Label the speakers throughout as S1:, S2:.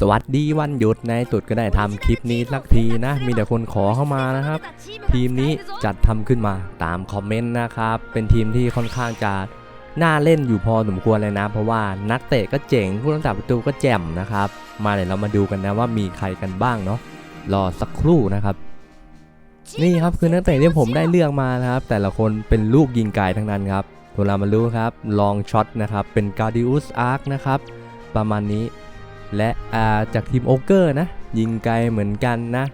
S1: สวัสดีวันหยุดในายตุดก็ได้ทำคลิปนี้สักทีนะ มีแต่คนขอเข้ามานะครับ ทีมนี้จัดทำขึ้นมาตามคอมเมนต์นะครับ เป็นทีมที่ค่อนข้างจะน่าเล่นอยู่พอสมควรเลยนะ เพราะว่านักเตะก็เจ๋งผู้รักษาประตูก็แจ่มนะครับ มาเดี๋ยวเรามาดูกันนะว่ามีใครกันบ้างเนาะรอสักครู่นะครับ นี่ครับคือนักเตะที่ผมได้เลือกมานะครับ แต่ละคนเป็นลูกยิงไกลทั้งนั้นครับตัวเรามารู้ครับลองช็อตนะครับเป็นการดิอุสอาร์คนะครับประมาณนี้ และอาจากทีมโอเกอร์นะ ยิงไกลเหมือนกันนะ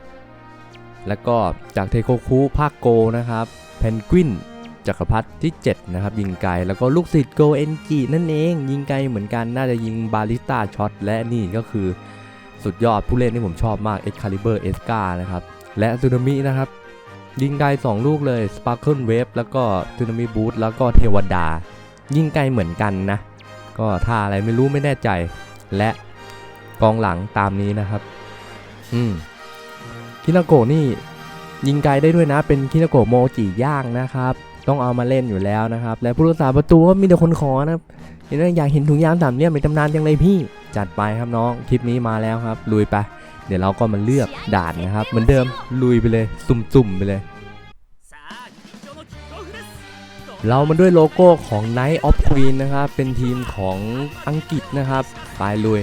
S1: แล้วก็จากเทโคคุภาคโกนะครับเพนกวินจักรพรรดิที่ 7 นะครับ ยิงไกล แล้วก็ลูกศิษย์โกเอนจินั่นเอง ยิงไกลเหมือนกันน่าจะยิงบาลิสตาช็อตและนี่ก็คือสุดยอดผู้เล่นที่ผมชอบมาก Excalibur e s c a นะครับ และซูนามินะครับ ยิงไกล 2 ลูกเลย Sparkle Wave แล้วก็ซูนามิบูทแล้วก็เทวดา ยิงไกลเหมือนกันนะ ก็ท่าอะไรไม่รู้ไม่แน่ใจและ กองหลังตามนี้นะครับ อืมคินาโกะนี่ยิงไกลได้ด้วยนะ เป็นคินาโกะโมจิย่างนะครับ ต้องเอามาเล่นอยู่แล้วนะครับ และผู้รักษาประตูก็มีแต่คนขอนะครับเห็นว่าอยากเห็นถุงยางสามเหลี่ยมในตำนานจังเลยพี่ จัดไปครับน้องคลิปนี้มาแล้วครับ ลุยไป เดี๋ยวเราก็มาเลือกด่านนะครับ เหมือนเดิมลุยไปเลย สุ่มๆไปเลย เรามาด้วยโลโก้ของ Night of Queen นะครับ เป็นทีมของอังกฤษนะครับ ไปลุย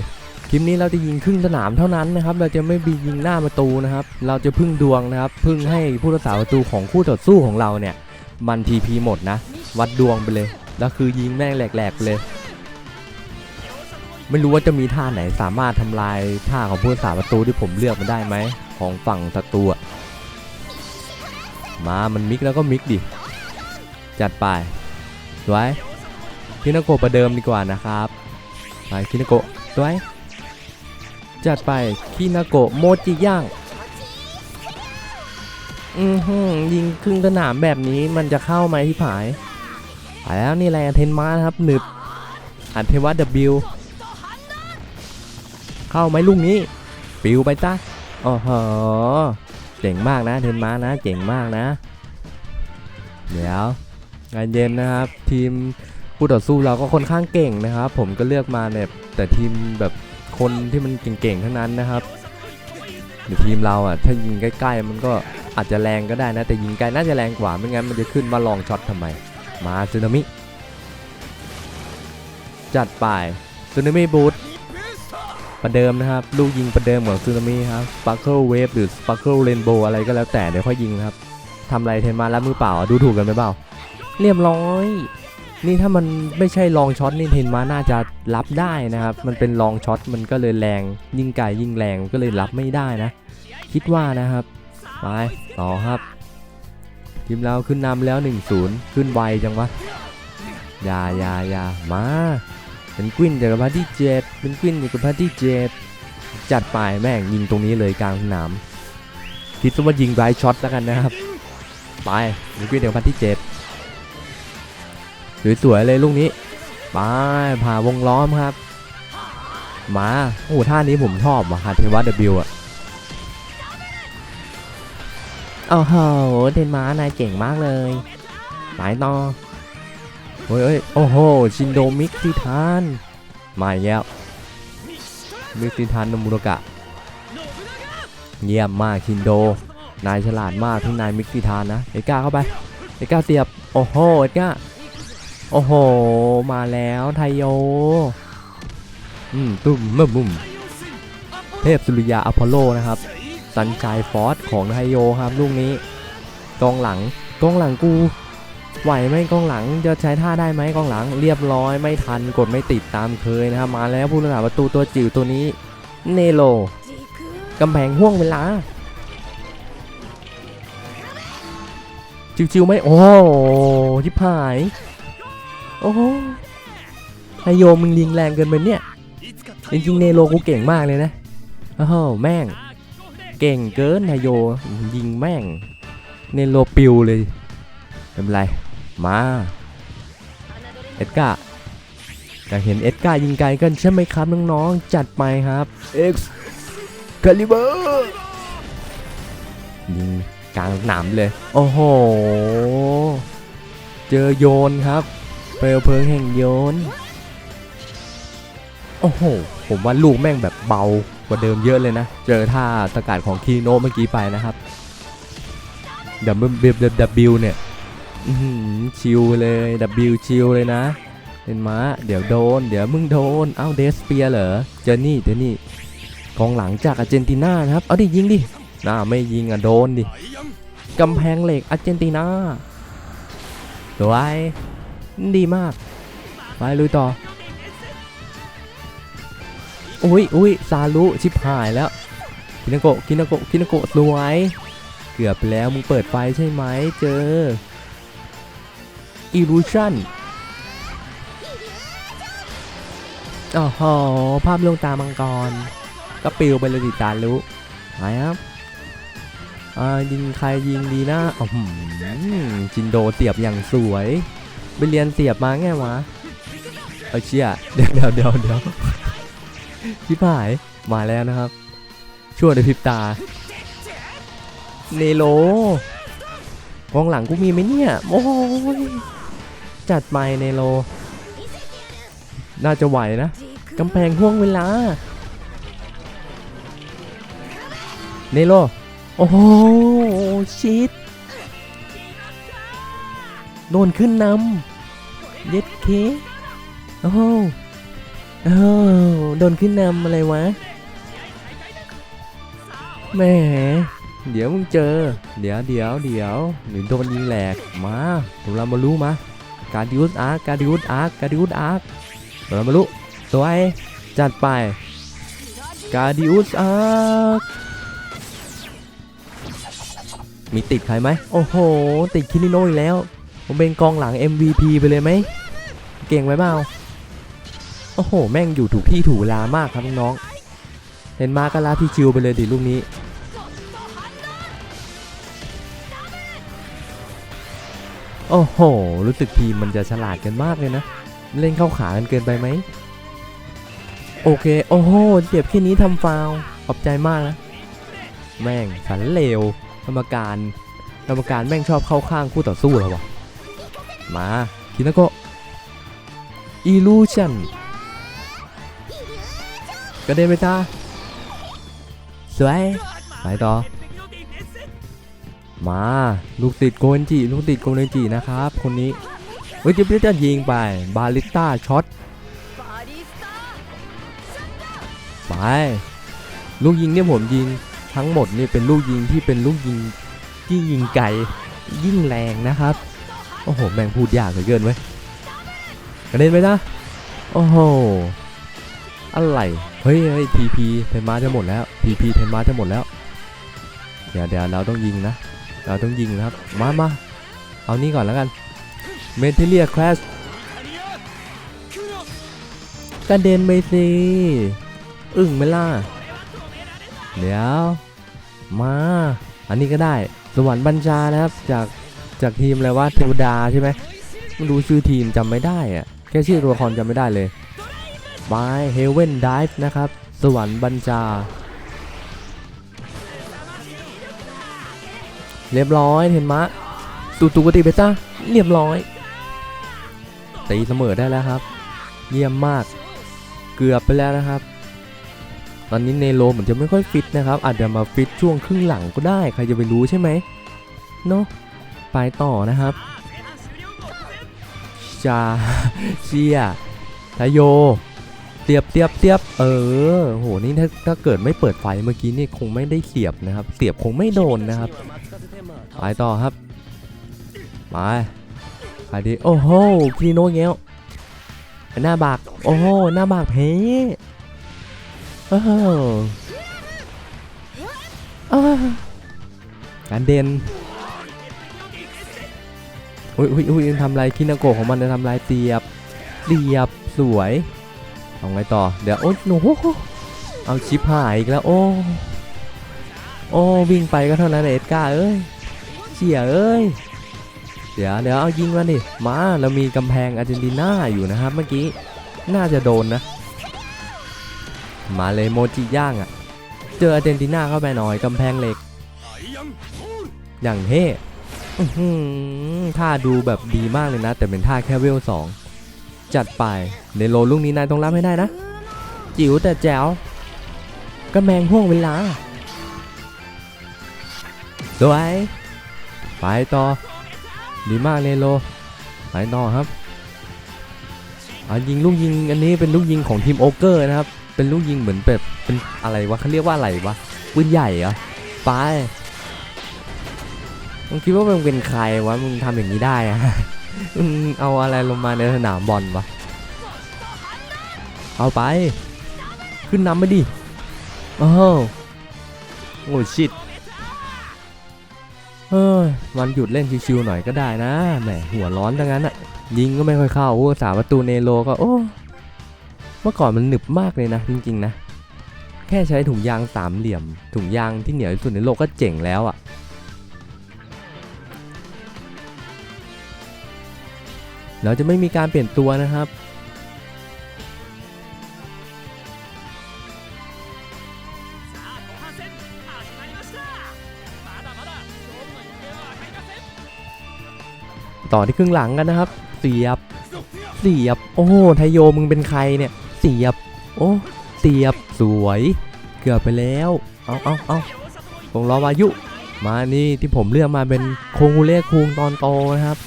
S1: คลิปนี้เราจะยิงครึ่งสนามเท่านั้นนะครับ เราจะไม่บียิงหน้าประตูนะครับ เราจะพึ่งดวงนะครับ พึ่งให้ผู้รักษาประตูของคู่ต่อสู้ของเราเนี่ย มันทีพีหมดนะ วัดดวงไปเลย แล้วคือยิงแม่งแหลกๆไปเลย ไม่รู้ว่าจะมีท่าไหนสามารถทำลายท่าของผู้รักษาประตูที่ผมเลือกมาได้ไหมของฝั่งศัตรูมา มันมิกแล้วก็มิกดิ จัดไปสวยคินาโกะประเดิมดีกว่านะครับ ไปคินาโกะสวย จัดไปคินาโกะโมจิย่างอือหือยิงครึ่งสนามแบบนี้มันจะเข้าไหมที่ผายไปแล้วนี่แหละเทนมาครับหนึบอันเทวัตบิเข้าไหมลูกนี้ ปิวไปจ้าโอ้โหเจ๋งมากนะเทนมานะเจ๋งมากนะ เดี๋ยวงานเย็นนะครับ ทีมผู้ต่อสู้เราก็ค่อนข้างเก่งนะครับ ผมก็เลือกมาเนี่ยแต่ทีมแบบ คนที่มันเก่งๆทั้งนั้นนะครับเดี๋ยวทีมเราอะถ้ายิงใกล้ๆ มันก็อาจจะแรงก็ได้นะ แต่ยิงไกลน่าจะแรงกว่าไม่งั้นมันจะขึ้นมาลองช็อตทำไม มาซึนามิจัดไปซึนามิบูทประเดิมนะครับ ลูกยิงประเดิมของซึนามิครับ Sparkle Wave หรือ Sparkle Rainbow อะไรก็แล้วแต่เดี๋ยวค่อยยิงครับทำอะไรเทนมาแล้วมือเปล่าดูถูกกันไปเปล่าเรียบร้อย นี่ถ้ามันไม่ใช่ลองช็อตนี่เทนมาน่าจะรับได้นะครับ มันเป็นลองช็อตมันก็เลยแรง ยิ่งไกลยิ่งแรงก็เลยรับไม่ได้นะ คิดว่านะครับ ไปต่อครับ ทีมเราขึ้นนำแล้ว 1-0 ขึ้นไวจังวะอย่าอย่าอย่ามาเป็นกวินจากรพรรดิที่เจ็ดเป็นกวินจากรพรรดิที่เจ็ดจัดไปแม่งยิงตรงนี้เลยกลางสนามคิดซะว่ายิงไรช็อตแล้วกันนะครับ ไปเป็นกวินจากรพรรดิที่เจ็ด สวยๆเลยลูกนี้ไปผ่าวงล้อมครับ มาโอ้ท่านี้ผมชอบว่ะฮาเทวัตเดบิวอะโอ้โหเดนมาร์กนายเก่งมากเลยไปต่อเฮ้ยเฮ้ยโอ้โหชินโดมิกซิทานมาอีกแล้วมิกซิทานนมุรกะเยี่ยมมากชินโด นายฉลาดมากที่นายมิกซิทานนะเอก้าเข้าไปเอก้าเสียบโอ้โหเอก้า โอ้โห มาแล้วไทโย อืมตุ้มเมื่อมุม เทพสุริยาอพอลโลนะครับ สันชายฟอสของไทโยครับลูกนี้ กองหลัง กองหลังกู ไหวไหมกองหลัง จะใช้ท่าได้ไหมกองหลัง เรียบร้อยไม่ทันกดไม่ติดตามเคยนะครับ มาแล้วผู้รักษาประตูตัวจิ๋วตัวนี้ เนโลกำแพงห่วงเวลาจิวๆไหมโอ้โหชิบหาย โอ้โหไฮโยมึงยิงแรงเกินไปเนี่ยจริงๆเนโรกูเก่งมากเลยนะโอ้โหแม่ง เก่งเกินไฮโยยิงแม่ง เนโรปิวเลยเป็นไร มาเอ็ดการ์อยากเห็นเอ็ดการ์ยิงไกลกันใช่ไหมครับน้องๆจัดไปครับ X Caliber ยิงกลางสนามเลย โอ้โห เจอโยนครับ เปลวเพลิงแห่งโยน โอ้โห ผมว่าลูกแม่งแบบเบากว่าเดิมเยอะเลยนะ เจอท่าสกัดของคีโนเมื่อกี้ไปนะครับดับเบิลเบดับบิลเนี่ยชิลเลยดับบิลชิลเลยนะเห็นมะเดี๋ยวโดน เดี๋ยวมึงโดน เอ้าเดสเปียเหรอ เจอนี่เจอนี่กองหลังจากอาร์เจนตินานะครับ เอาดิยิงดิน่าไม่ยิงอะโดนดิกำแพงเหล็กอาร์เจนตินาสวย ดีมาก ไปลุยต่อ อุ้ยอุ้ยซาลุชิบหายแล้ว คินาโกะคินาโกะคินาโกะสวย เกือบแล้วมึงเปิดไฟใช่ไหมเจอ Illusion อ๋อโหภาพลวงตามังกร ก็ปิวไปเลยดิตาลุไปครับยิงใครยิงดีนะอืมจินโดเสียบอย่างสวย ไปเรียนเสียบมาไงวะเอาเชี่ยเดี๋ยวเดี๋ยวเดี๋ยวเดี๋ยวชิบหายมาแล้วนะครับช่วยในพริบตาเนโลกองหลังกูมีไหมเนี่ยโอ้ยจัดไปเนโล น่าจะไหวนะกำแพงห่วงเวลาเนโลโอ้โหชิดโดนขึ้นนำ เย็ดเค โอ้โหโอ้โหโดนขึ้นนำอะไรวะแหมเดี๋ยวมึงเจอ เดี๋ยวเดี๋ยวเดี๋ยวหรือโดนยิงแหลกมาเรามารู้มาการดิวส์อาร์การดิวส์อาร์การดิวส์อาร์เรามารู้สวยจัดไปการดิวส์อาร์มีติดใครไหมโอ้โห ติดคินิโนอีกแล้ว ผมเป็นกองหลัง MVP ไปเลยไหม เก่งไว้เปล่าโอ้โห แม่งอยู่ถูกที่ถูกเวลามากครับน้องๆเห็นมาก็ลาที่ชิวไปเลยดิลูกนี้ โอ้โห รู้สึกทีมมันจะฉลาดกันมากเลยนะ เล่นเข้าขากันเกินไปไหม โอเค โอ้โหเจ็บแค่นี้ทำฟาวขอบใจมากนะ แม่งสันเลวกรรมการกรรมการแม่งชอบเข้าข้างคู่ต่อสู้เหรอวะ มาคินาโกะ Illusion กระเด็นไปจ้าสวยไปต่อ มาลูกติดโกเอนจิลูกติดโกเอนจินะครับ คนนี้เฮ้ยจะจะยิงไป บาลิสต้าช็อตไป ลูกยิงเนี่ยผมยิงทั้งหมดนี่เป็นลูกยิงที่เป็นลูกยิงที่ยิงไกลยิ่งแรงนะครับ โอ้โห แม่งพูดยากเหลือเกินเว้ยกระเด็นไปนะ โอ้โห อะไร เฮ้ยเฮ้ยทีพีเทนมาจะหมดแล้วทีพีเทนมาจะหมดแล้ว เดี๋ยวเดี๋ยวเราต้องยิงนะ เราต้องยิงนะครับ มามาเอานี่ก่อนแล้วกัน เมนเทเลียคลาสกระเด็นไปสิ อึ้งไหมล่ะ เดี๋ยว มา อันนี้ก็ได้ สวรรค์บัญชานะครับจาก จากทีมอะไรว่าเทวดาใช่ไหมไม่รู้ชื่อทีมจำไม่ได้อะแค่ชื่อตัวละครจำไม่ได้เลยบายเฮเวนดิฟนะครับ สวรรค์บัญชา เรียบร้อยเห็นมะตูตูกติเบต้าเรียบร้อยตีเสมอได้แล้วครับ เยี่ยมมากเกือบไปแล้วนะครับ ตอนนี้เนโรเหมือนจะไม่ค่อยฟิตนะครับ อาจจะมาฟิตช่วงครึ่งหลังก็ได้ ใครจะไปรู้ใช่ไหมเนาะ ไปต่อนะครับชาเชียทายโยเตียบเตียบเตียบเออโหนี่ถ้าถ้าเกิดไม่เปิดไฟเมื่อกี้นี่คงไม่ได้เสียบนะครับ เสียบคงไม่โดนนะครับ ไปต่อครับไปไปดิโอ้โหคีโนเงี้ยวหน้าบากโอ้โหหน้าบากเพโอ้โหอ้การเด่น อุ้ยอุ้ยอุ้ยทำไรคินาโกะของมันจะทำไรเสียบเสียบสวยเอาไงต่อ เดี๋ยวโอ้ยหนูเอาชิปหายอีกแล้ว โอ้โอ้วิ่งไปก็เท่านั้นเอ็ดก้าเอ้ยเชี่ยเอ้ยเดี๋ยวเดี๋ยวเอายิงมาดิมาเรามีกำแพงอาร์เจนตินาอยู่นะครับเมื่อกี้น่าจะโดนนะ มาเลยโมจิย่างอะ่ะ เจออาร์เจนตินาเข้าไปหน่อยกำแพงเหล็ก อย่างเท่ ท่าดูแบบดีมากเลยนะ แต่เป็นท่าแค่เวลสองจัดไปในโลลูกนี้นายต้องรับให้ได้นะ จิ๋วแต่แจ๋วก็แมงห่วงเวลาสวยไปต่อ ดีมากเลยโลไปต่อครับอะยิงลูกยิงอันนี้เป็นลูกยิงของทีมโอเกอร์นะครับ เป็นลูกยิงเหมือนแบบเป็นอะไรวะเขาเรียกว่าอะไรวะปืนใหญ่เหรอไป มึงคิดว่ามึงเป็นใครวะ มึงทำอย่างนี้ได้อะมึงเอาอะไรลงมาในสนามบอลวะ เอาไป ขึ้นนำไปดิโอ้โหโอ้ชิดเฮ้ยวันหยุดเล่นชิวๆหน่อยก็ได้นะ แหมหัวร้อนทั้งนั้นอะยิงก็ไม่ค่อยเข้าโอ้สาประตูเนโรก็โอ้เมื่อก่อนมันหนึบมากเลยนะ จริง ๆ นะ แค่ใช้ถุงยางสามเหลี่ยม ถุงยางที่เหนียวที่สุดในโลกก็เจ๋งแล้วอะ เราจะไม่มีการเปลี่ยนตัวนะครับ ต่อที่ครึ่งหลังกันนะครับ เสียบ เสียบ โอ้โหไทโยมึงเป็นใครเนี่ย เสียบ โอ้เสียบ สวย เกือบไปแล้ว เอาเอาเอาผงรอวายุ มานี่ที่ผมเลือกมาเป็นโคงูเล่คูงตอนโตนะครับ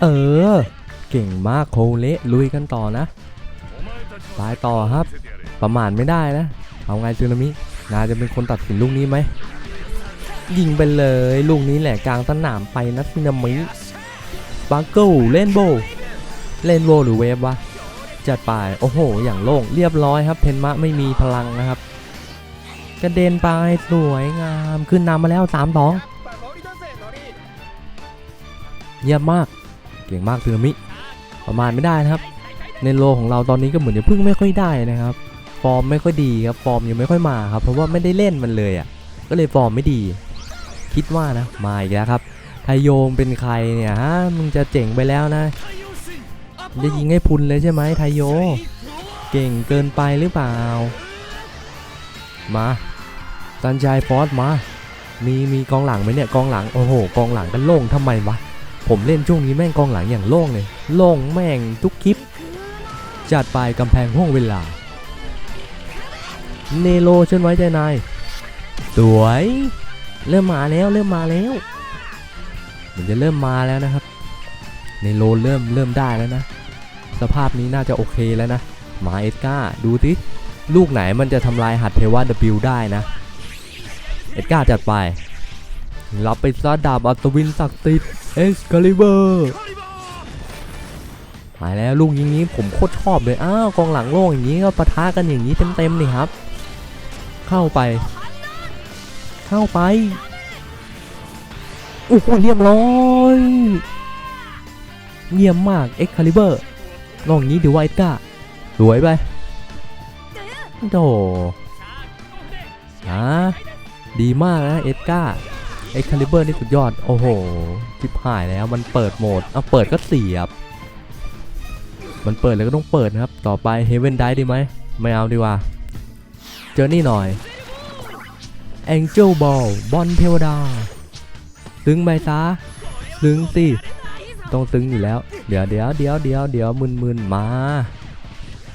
S1: เออ เก่งมากโคเละลุยกันต่อนะไปต่อครับ ประมาทไม่ได้นะ เอาไงซึนามินาจะเป็นคนตัดสินลูกนี้ไหม ยิงไปเลยลูกนี้แหละกลางสนามไปนะซึนามิสปาร์เกิลเล่นโบ เล่นโบหรือเวฟวะ จัดไปโอ้โห อย่างโล่งเรียบร้อยครับเทนมะไม่มีพลังนะครับ กระเด็นไปสวยงาม ขึ้นนำมาแล้ว3ามสองเยี่ยมมาก เก่งมากซึนามิประมาณไม่ได้นะครับ ในโลของเราตอนนี้ก็เหมือนจะพึ่งไม่ค่อยได้นะครับ ฟอร์มไม่ค่อยดีครับ ฟอร์มยังไม่ค่อยมาครับ เพราะว่าไม่ได้เล่นมันเลยอะ ก็เลยฟอร์มไม่ดี คิดว่านะ มาอีกแล้วครับไทโยมเป็นใครเนี่ยฮะ มึงจะเจ๋งไปแล้วนะ จะยิงให้พุนเลยใช่ไหมไทโย เก่งเกินไปหรือเปล่า มาซันชายฟอสมา มีมีกองหลังไหมเนี่ยกองหลัง โอ้โห กองหลังกันโล่งทำไมวะ ผมเล่นช่วงนี้แม่งกองหลังอย่างโล่งเลย โล่งแม่งทุกคลิป จัดไปกำแพงห้องเวลา เนโรฉันไว้ใจนาย สวย เริ่มมาแล้วเริ่มมาแล้ว มันจะเริ่มมาแล้วนะครับ เนโรเริ่มเริ่มได้แล้วนะ สภาพนี้น่าจะโอเคแล้วนะ มาเอสกาดูสิลูกไหนมันจะทำลายหัดเทวา W ได้นะ เอ็ดกาจัดไป รับไปซะดาบอัศวินศักดิ์สิทธิ์ เอ็กซ์คาลิเบอร์หายแล้วลูกยิงนี้ผมโคตรชอบเลย อ้าวกองหลังโล่งอย่างนี้ก็ปะทะกันอย่างนี้เต็มๆนี่ครับ เข้าไป เข้าไปโอ้โหเรียบร้อยเยี่ยมมากเอ็กซ์คาลิเบอร์ลองนี้ดูว่าเอ็ดกาสวยไปโธ่อ่าดีมากนะเอ็ดกา เอ็กคาลิเบอร์นี่สุดยอด โอ้โหจิบหายแล้วมันเปิดโหมดเอาเปิดก็เสียบ มันเปิดแล้วก็ต้องเปิดนะครับ ต่อไปเฮเวนได้ดีไหม ไม่เอาดีกว่า เจอนี่หน่อย Angel Ball บอลเทวดา ซึ้งไหมซะซึ้งสิต้องซึ้งอยู่แล้ว เดี๋ยวเดี๋ยวเดี๋ยวเดี๋ยวเดี๋ยวมึนมึนมา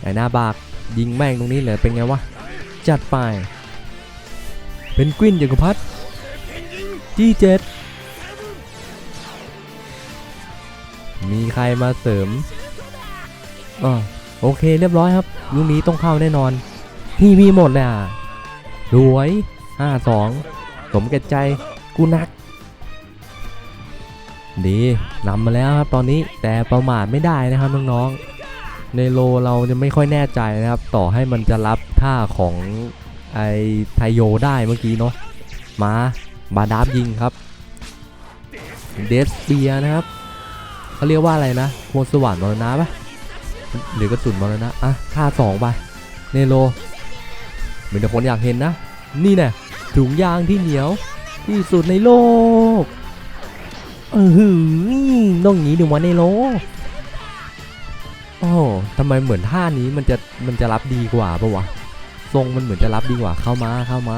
S1: ไอ้หน้าบากยิงแม่งตรงนี้เลยเป็นไงวะ จัดไป เป็นกวินจักรพัฒ G7 มีใครมาเสริมอ๋อโอเคเรียบร้อยครับลูกนี้ต้องเข้าแน่นอน พี่มีหมดเลยอะรวย5-2สมแก่ใจกูนัก ดีนำมาแล้วครับตอนนี้แต่ประมาทไม่ได้นะครับน้องๆในโลเราจะไม่ค่อยแน่ใจนะครับ ต่อให้มันจะรับท่าของไอไทโยได้เมื่อกี้เนาะมา บาดาบยิงครับเดสเปียนะครับเขาเรียกว่าอะไรนะโมสวรรค์มรณะปะหรือกระสุนมรณะอะท่าสองไปเนโรมีแต่คนอยากเห็นนะ นี่แน่ถุงยางที่เหนียวที่สุดในโลกเออหือต้องอย่างนี้ดูวะเนโรโอ้ทำไมเหมือนท่านี้มันจะมันจะรับดีกว่าปะวะทรงมันเหมือนจะรับดีกว่าเข้ามาเข้ามา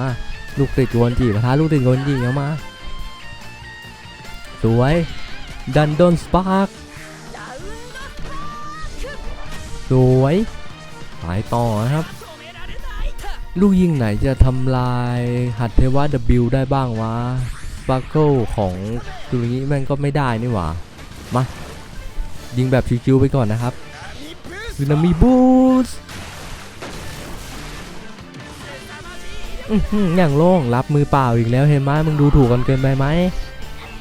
S1: ลูกติดโกนจีประทะลูกติดโกนจีเข้ามา สวย ดันดอนสปาร์กสวยหายต่อนะครับ ลูกยิงไหนจะทำลายหัตเทวะบิลได้บ้างวะสปาร์เกิลของตัวนี้แม่งก็ไม่ได้นี่หว่า มา ยิงแบบชิวๆไปก่อนนะครับซูนามิบูส อย่างโล่งรับมือเปล่าอีกแล้วเห็นไหมมึงดูถูกกันเกินไปไหม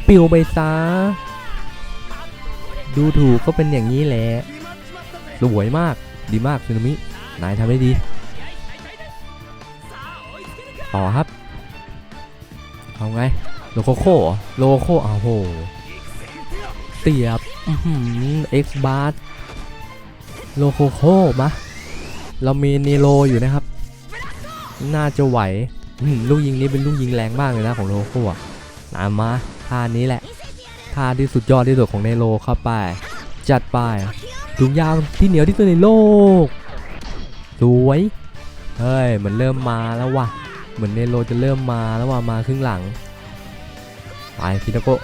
S1: ปิวไปซะดูถูกก็เป็นอย่างนี้แหละสวยมากดีมากซึนามินายทำได้ดี ต่อครับเอาไงโลโคโค่เหรอโลโคอ้าวโหเตียบเอือหือ X b a r โลโคโค่มะเรามีนีโรอยู่นะครับ น่าจะไหวลูกยิงนี้เป็นลูกยิงแรงมากเลยนะของโลโค่อะตามมาท่านี้แหละท่าที่สุดยอดที่สุดของเนโรเข้าไป จัดไปถุงยาวที่เหนียวที่สุดในโลก สวย เฮ้ยมันเริ่มมาแล้วว่ะ เหมือนเนโรจะเริ่มมาแล้วว่ามาครึ่งหลัง ไปคินาโกะ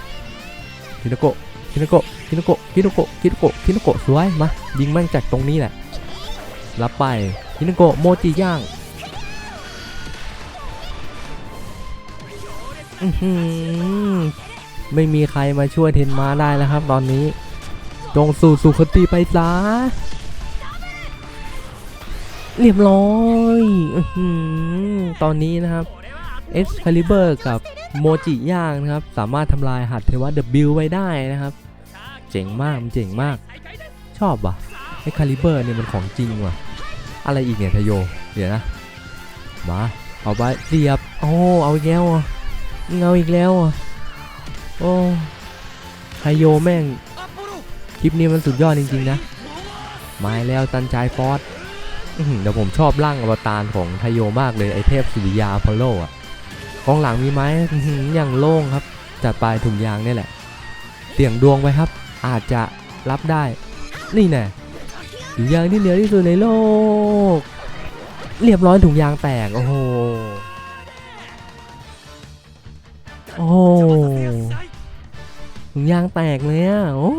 S1: คินาโกะคินาโกะคินาโกะคินาโกะคินาโกะคินาโกสวย มา ยิงแม่งจากตรงนี้แหละ รับไปคินาโกโมจิย่าง ไม่มีใครมาช่วยเทนมาได้แล้วครับ ตอนนี้ จงสู่สุคติไปซะเรียบร้อยอตอนนี้นะครับเอสคาลิเบอร์กับโมจิย่างนะครับ สามารถทำลายหัดเทวะ W ไว้ได้นะครับ เจ๋งมากมันเจ๋งมาก ชอบว่ะไอ้คาลิเบอร์เนี่ยมันของจริงว่ะ อะไรอีกเนี่ยทโย เดี๋ยวนะ มา เอาไปเสียบ โอ้ เอาอีกแล้วอะ เอาอีกแล้วอะ โอ้ไฮโยแม่ง คลิปนี้มันสุดยอดจริง ๆ นะ มาแล้วตันชายฟอสเดี๋ยวผมชอบร่างอวตารของไทโยมากเลยไอเทพสุริยาพอลโลอะกองหลังมีไหมอย่างโล่งครับ จัดปลายถุงยางนี่แหละ เสี่ยงดวงไปครับ อาจจะรับได้ นี่แน่ถุงยางที่เหนือที่สุดในโลก เรียบร้อยถุงยางแตก โอ้โห โอ้ยางแตกเลยอะโอ้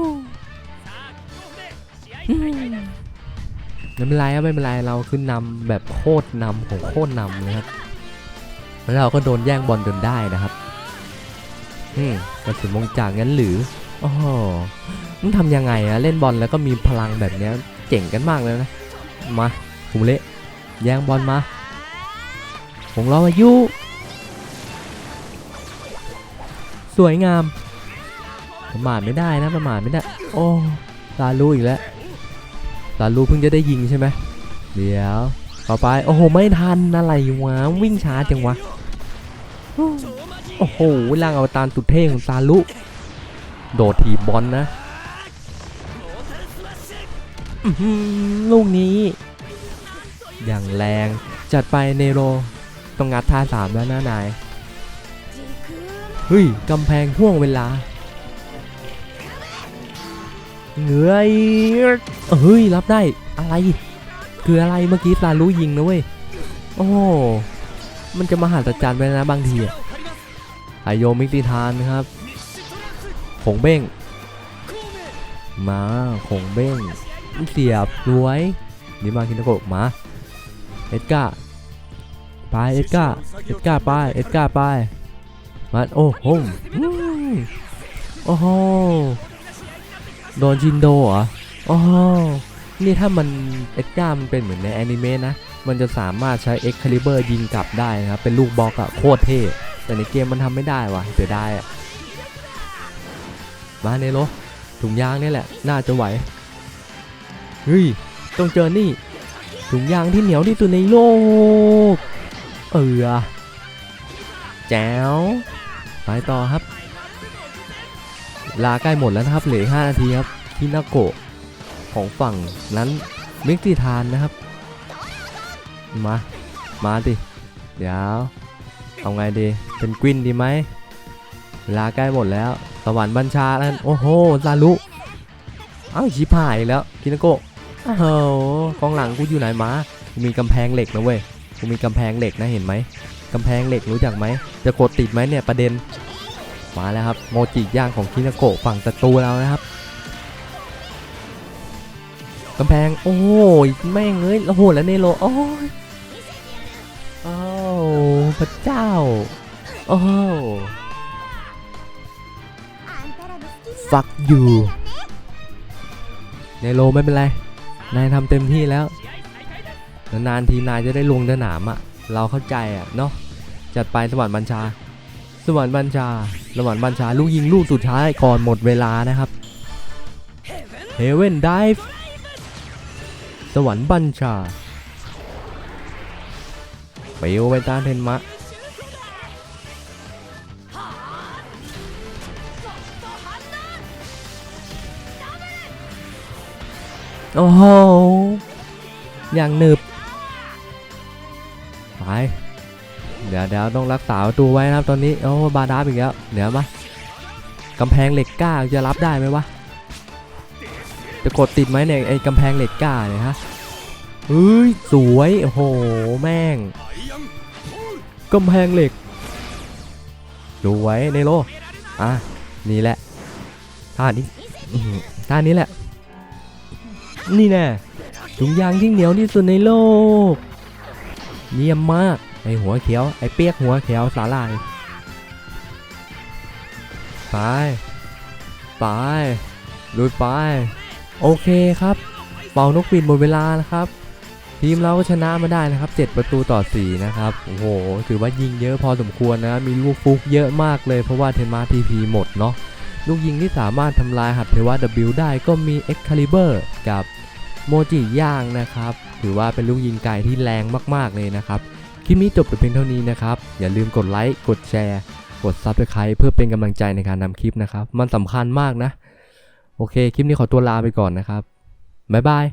S1: ไม่เป็นไรครับไม่เป็นไรเราขึ้นนำแบบโคตรนำของโคตรนำเลยครับแล้วเราก็โดนแย่งบอลจนได้นะครับอืมกระสุนมงจากงั้นหรืออ้โหมึงทำยังไงอะเล่นบอลแล้วก็มีพลังแบบนี้เจ๋งกันมากเลยนะ มาคุมเละแย่งบอลมาผมรออายุ สวยงาม ประมาทไม่ได้นะประมาทไม่ได้ โอ้ลาลูอีกแล้วลาลูเพิ่งจะได้ยิงใช่ไหมเดี๋ยวต่อไปโอ้โหไม่ทันอะไรวะวิ่งช้าจังวะโอ้โหร่างอวตารสุดเท่ของซาลุโดดถีบอลนะลูกนี้ อย่างแรงจัดไปเนโรต้องงัดท่าสามแล้วนะนาย เฮ้ยกำแพงห่วงเวลาเงยเฮ้ย รับได้ อะไร คืออะไรเมื่อกี้ซารู้ยิงนะเว้ย โอ้มันจะมาหาจัดจานไปนะบางทีอะไอโยมิกติทานครับขงเบ้ง มาขงเบ้ง เสียบรวย นี่มาคินโกะมา เอ็ดก้า ไป เอ็ดก้า เอ็ดก้าไป เอ็ดก้าไป มาโอ้โหโอ้โหโดนจินโดเหรอโอ๋อนี่ถ้ามันเอ็กก้ามันเป็นเหมือนในแอนิเมะนะ มันจะสามารถใช้เอ็กคาลิเบอร์ยิงกลับได้นะครับ เป็นลูกบล็อกอะโคตรเท่ แต่ในเกมมันทำไม่ได้วะเสียดายอะมาเนโรถุงยางนี่แหละ น่าจะไหว เฮ้ย ต้องเจอนี่ ถุงยางที่เหนียวที่สุดในโลก เออแจ๋ว ไปต่อครับ ลาใกล้หมดแล้วนะครับเหลือ5นาทีครับคินาโกะของฝั่งนั้นเมกติทานนะครับ มา มาดิ เดี๋ยว เอาไงดี เป็นกวินดีไหม ลาใกล้หมดแล้ว สวรรค์บัญชาแล้วโอ้โหซาลุเอ้าชิพายแล้วคินาโกะอ้าวกองหลังกูอยู่ไหนมากูมีกำแพงเหล็กนะเว้ยกูมีกำแพงเหล็กนะเห็นไหม กำแพงเหล็กรู้จักไหม จะกดติดไหมเนี่ยประเด็น มาแล้วครับโมจิย่างของคินาโกะฝั่งศัตรูเรานะครับกำแพง โอ้ยแม่งเอ้ยโอ้โหแล้วเนโรโอ้ยโอ้พระเจ้า โอ้ฟักอยู่เนโรไม่เป็นไร นายทำเต็มที่แล้ว นานทีนายจะได้ลงสนามอะ่ะ เราเข้าใจอะ่ะเนาะ จัดไปสวรรค์บัญชา สวรรค์บัญชา สวรรค์บัญชา ลูกยิงลูกสุดท้ายก่อนหมดเวลานะครับเฮเว่นไดฟ์สวรรค์บัญชาเปลวไปตาเทนมะโอ้โหอย่างหนึบ ดี๋ยวเดี๋ยวต้องรักษาประตูไว้นะครับตอนนี้โอ้บาดาบอีกแล้วเดี๋ยวมากำแพงเหล็กกล้าจะรับได้ไหมวะจะกดติดไหมเนี่ยไอ้กำแพงเหล็กกล้าเนี่ยฮะเฮ้ยสวยโอ้โหแม่งกำแพงเหล็กดูไว้ในโลอะนี่แหละท่านี้ท่านี้แหละ นี่แน่ถุงยางที่เหนียวที่สุดในโลก เยี่ยมมาก ไอหัวเขียว ไอเปียกหัวเขียวสาลาย ไป ไปลุยไป โอเคครับ เป่านกปีนหมดเวลานะครับ ทีมเราก็ชนะมาได้นะครับ 7 ประตูต่อ 4 นะครับ โอ้โห ถือว่ายิงเยอะพอสมควรนะ มีลูกฟุกเยอะมากเลย เพราะว่าเทนมาทีพีหมดเนาะ ลูกยิงที่สามารถทำลายหัดเทวะ W ได้ก็มี Excalibur กับโมจิย่างนะครับ ถือว่าเป็นลูกยิงไกลที่แรงมากๆเลยนะครับ คลิปนี้จบแต่เพียงเท่านี้นะครับ อย่าลืมกดไลค์กดแชร์กดซับสไคร b e เพื่อเป็นกำลังใจในการนำคลิปนะครับ มันสำคัญมากนะ โอเค คลิปนี้ขอตัวลาไปก่อนนะครับ บ๊ายบาย